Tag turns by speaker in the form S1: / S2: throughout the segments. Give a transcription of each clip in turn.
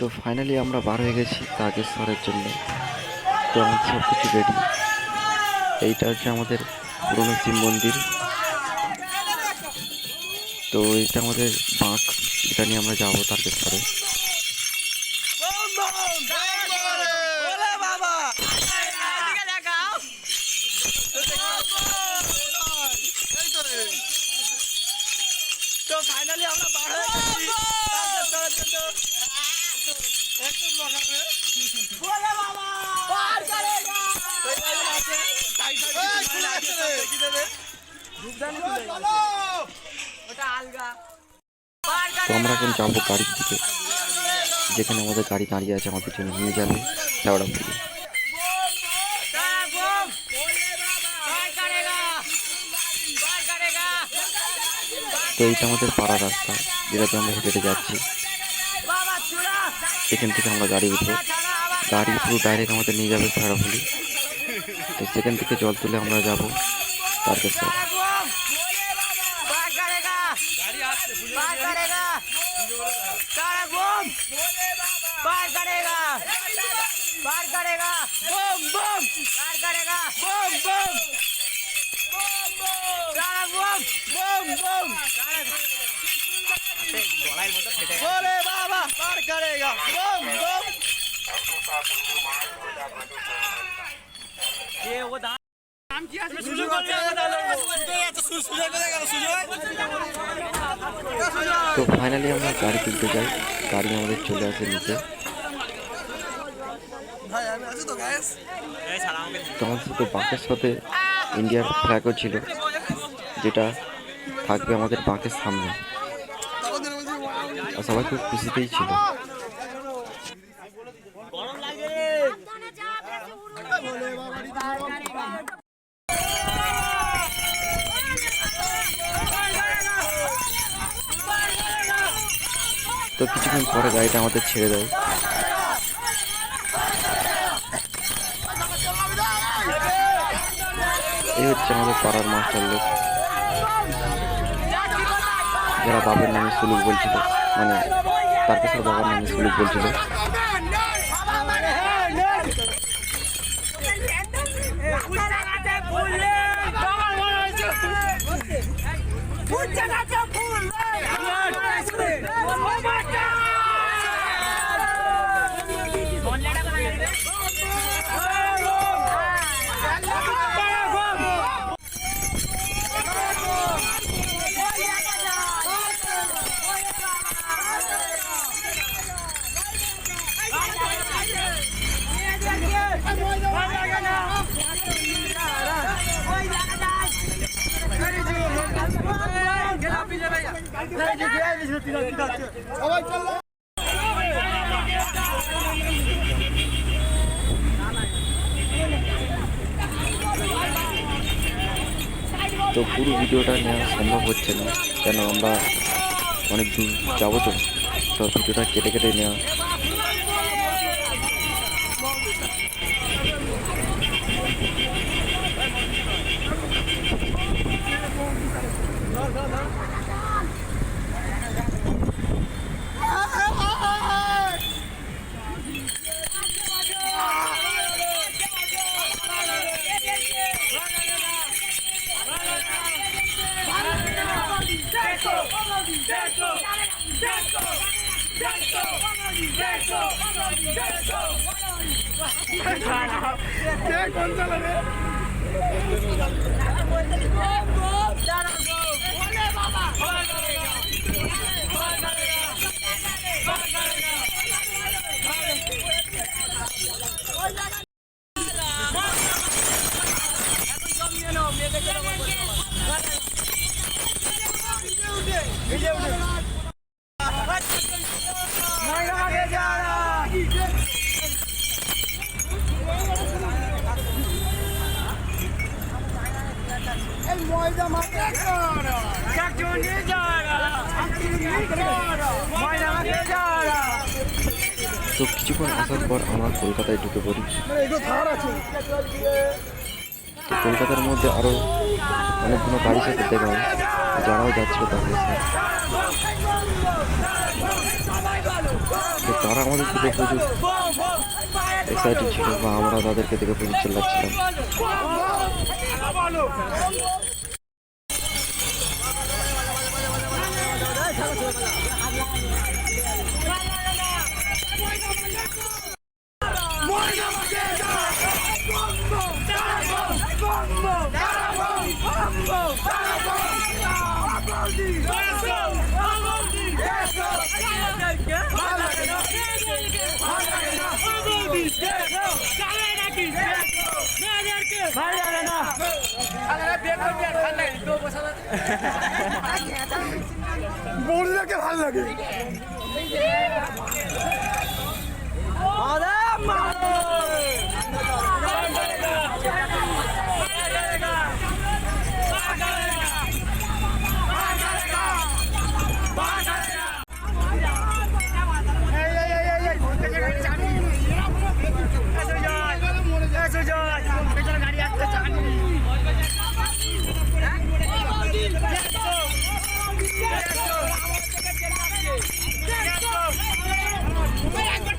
S1: তো ফাইনালি আমরা বার হয়ে গেছি তারকেশ্বরের জন্য। তো আমাদের সব কিছু রেডি এইটা হচ্ছে আমাদের পুরনো শিব মন্দির। তো এটা আমাদের বাঁক এটা নিয়ে আমরা যাব তারকেশ্বরে।
S2: তো ফাইনালি আমরা বার হয়ে গেছি তো
S1: আমরা এখন যাব গাড়ির দিকে, যেখানে আমাদের গাড়ি দাঁড়িয়ে আছে, আমাদের জন্য নিয়ে যাবে শেওড়াপুরি তো এইটা আমাদের পাড়া রাস্তা, যেটাতে আমরা হেঁটে যাচ্ছি। সেখান থেকে আমরা গাড়ি উঠবো গাড়ি পুরো ডাইরেক্ট আমাদের নিয়ে যাবে সারাফুলি তো সেখান থেকে জল তুলে আমরা যাব
S2: পার্কের স্যার Boom, boom! ওরে বাবা পার করেগা? ও দা নাম কি আছে? করে করে গেল
S1: তো ফাইনালি আমরা গাড়ি কিনতে যাই। গাড়ি আমাদের চলে আসে নিচে। তোমার সাথে বাঁকের সাথে ইন্ডিয়ার ফ্ল্যাগও ছিল যেটা থাকবে আমাদের বাঁকের সামনে। সবাই খুব খুশিতেই ছিল। তো কিছুক্ষণ পরে গাড়িটা আমাদের ছেড়ে দেয়। এই হচ্ছে আমাদের পাড়ার মাস্টার লোক। যারা বাবার নামে সুলুক বলছিল মানে তারকেশ্বর বাবার নামে সুলুক বলছিল তো পুরো ভিডিওটা নেওয়া সম্ভব হচ্ছে না। কেন আমরা অনেক দূর যাব তো। তো ভিডিওটা কেটে কেটে নেওয়া দাঁড়া বাবা। তো কিছুক্ষণ আসার পর আমরা কলকাতায় ঢুকে পড়ি। তো কলকাতার মধ্যে আরও অনেকগুলো গাড়ি সাথে দেখা যারাও যাচ্ছিল তাদের সাথে। তো তারা আমাদের থেকে প্রচুর এক্সাইটেড ছিল বা আমরা তাদেরকে দেখে প্রচুর চিল্লাচ্ছিলাম।
S2: বললেকে ভালো লাগে। Let's go!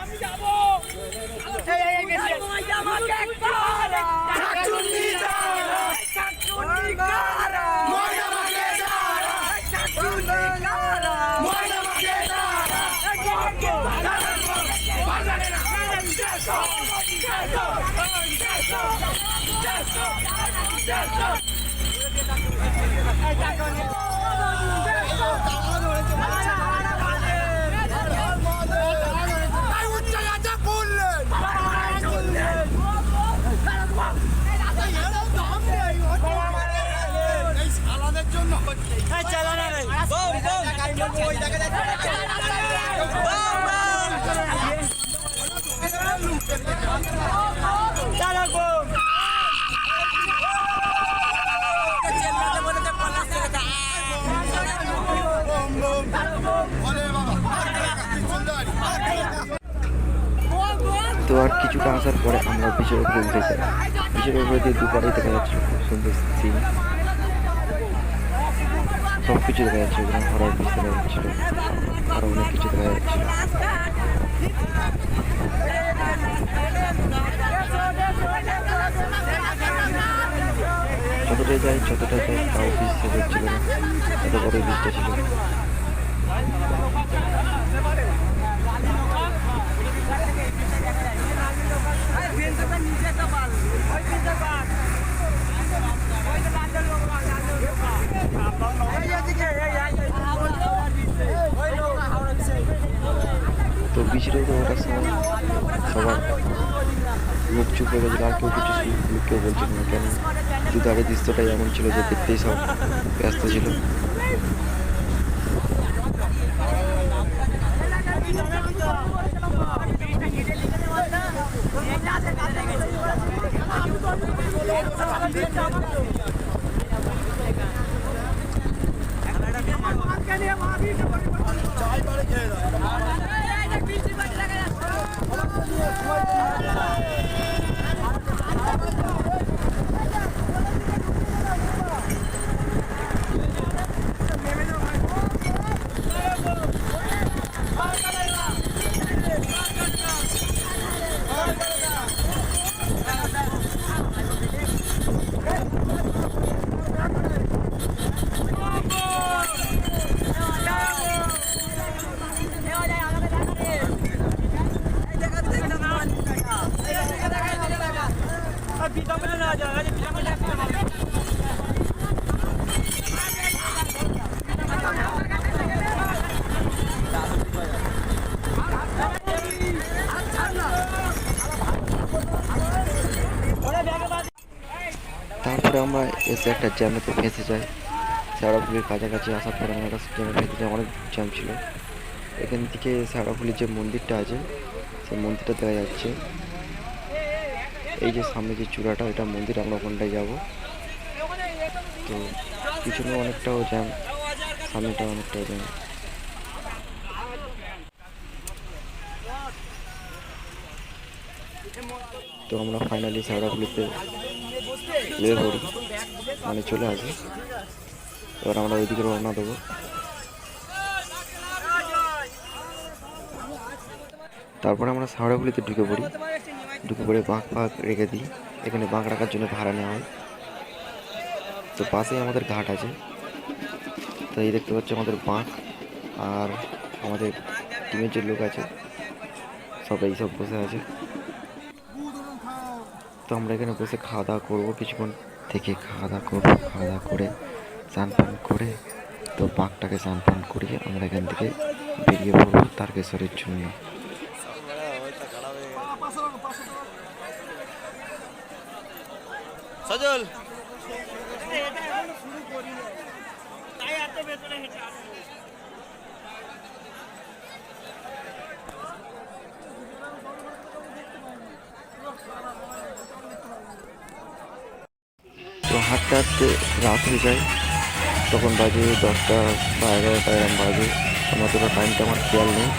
S2: আমি যাব আমাকে Oh, no!
S1: তো আর কিছুটা আসার পরে আমরা বিচের উপরে উঠে যাই। উপরে দিয়ে দুপারে দেখা যাচ্ছে খুব সুন্দর সিন সব কিছু দেখা যাচ্ছে, ওখানে হরার বিচ দেখা যাচ্ছিল আরও অনেক কিছু দেখা যাচ্ছিল যতটাই যাই যতটাই যাই তাও শেষ হচ্ছিল না। এত বড় বিচটা ছিল। তো উপরে ওঠার সময় সবার। মুখ চুপ হয়ে গেছিল আর কেউ কিছু কেউ বলছিল না কেন দুধারে দৃশ্যটাই এমন ছিল যে দেখতেই সব ব্যস্ত ছিল তারপরে আমরা এসে একটা জ্যামেতে ফেঁসে যাই। শ্যাওড়াফুলির কাছাকাছি আসার পর আমরা ট্রেনের ভেতরে অনেক জ্যাম ছিল। এখান থেকে শ্যাওড়াফুলির যে মন্দিরটা আছে, সেই মন্দিরটা দেখা যাচ্ছে। এই যে সামনে যে চূড়াটা এটা মন্দির, আমরা ওখানটায় যাব। তো পিছনে অনেকটাও জ্যাম সামনেটা অনেকটাও জ্যাম তো আমরা ফাইনালি শ্যাওড়াফুলিতে প্লে করি মানে চলে আসি। এবার আমরা ওইদিকে রওনা দেবো। তারপরে আমরা শ্যাওড়াফুলিতে ঢুকে পড়ি। ঢুকে পড়ে বাঁক ফাঁক রেখে দিই। এখানে বাঁক রাখার জন্য ভাড়া নেওয়া হয়। তো পাশেই আমাদের ঘাট আছে। তো এই দেখতে পাচ্ছি আমাদের বাঁক আর আমাদের টিমের যে লোক আছে, সবাই সব বসে আছে। তো আমরা এখানে বসে খাওয়া দাওয়া করব, কিছুক্ষণ থেকে খাওয়া দাওয়া করব খাওয়া দাওয়া করে স্নান পান করে, তো বাঘটাকে স্নান পান করিয়ে আমরা এখান থেকে বেরিয়ে পড়ব তারকেশ্বরের জন্য।
S2: সজল!
S1: তো হাঁটতে হাঁটতে রাত হয়ে যায়। তখন বাজে দশটা বা এগারোটা এরম বাজে। আমার তো টাইমটা আমার খেয়াল নেই।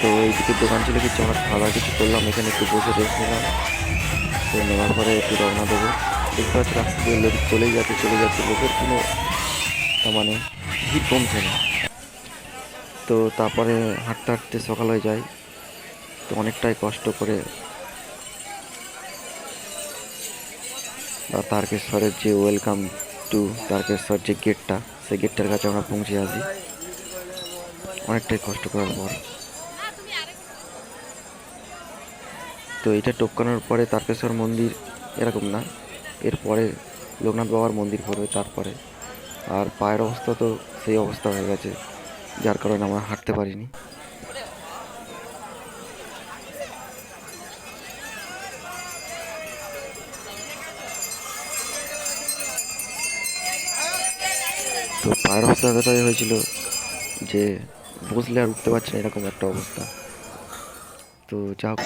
S1: তো এইদিকে দোকান ছিল কিছু, আমরা খাওয়া কিছু করলাম। এখানে একটু বসে রেস্ট নিলাম। তো নেওয়ার পরে একটু রওনা দেবো। দেখতে পাচ্ছি দিয়ে লোক চলেই যাচ্ছে চলে যাচ্ছে। লোকের কোনো তার মানে ভিড় কমছে না। তো তারপরে হাঁটতে হাঁটতে সকাল হয়ে যায়। তো অনেকটাই কষ্ট করে তারকেশ্বরের যে ওয়েলকাম টু তারকেশ্বর যে গেটটা সেই গেটটার কাছে আমরা পৌঁছে আসি অনেকটাই কষ্ট করার পর। তো এটা টপকানোর পরে তারকেশ্বর মন্দির এরকম না। এরপরে লোকনাথ বাবার মন্দির পড়বে তারপরে আর পায়ের অবস্থা তো সেই অবস্থা হয়ে গেছে, যার কারণে আমরা হাঁটতে পারিনি। পায়ের অবস্থা এতটাই হয়েছিল যে বসলে আর উঠতে পারছে না, এরকম একটা অবস্থা। তো যা হোক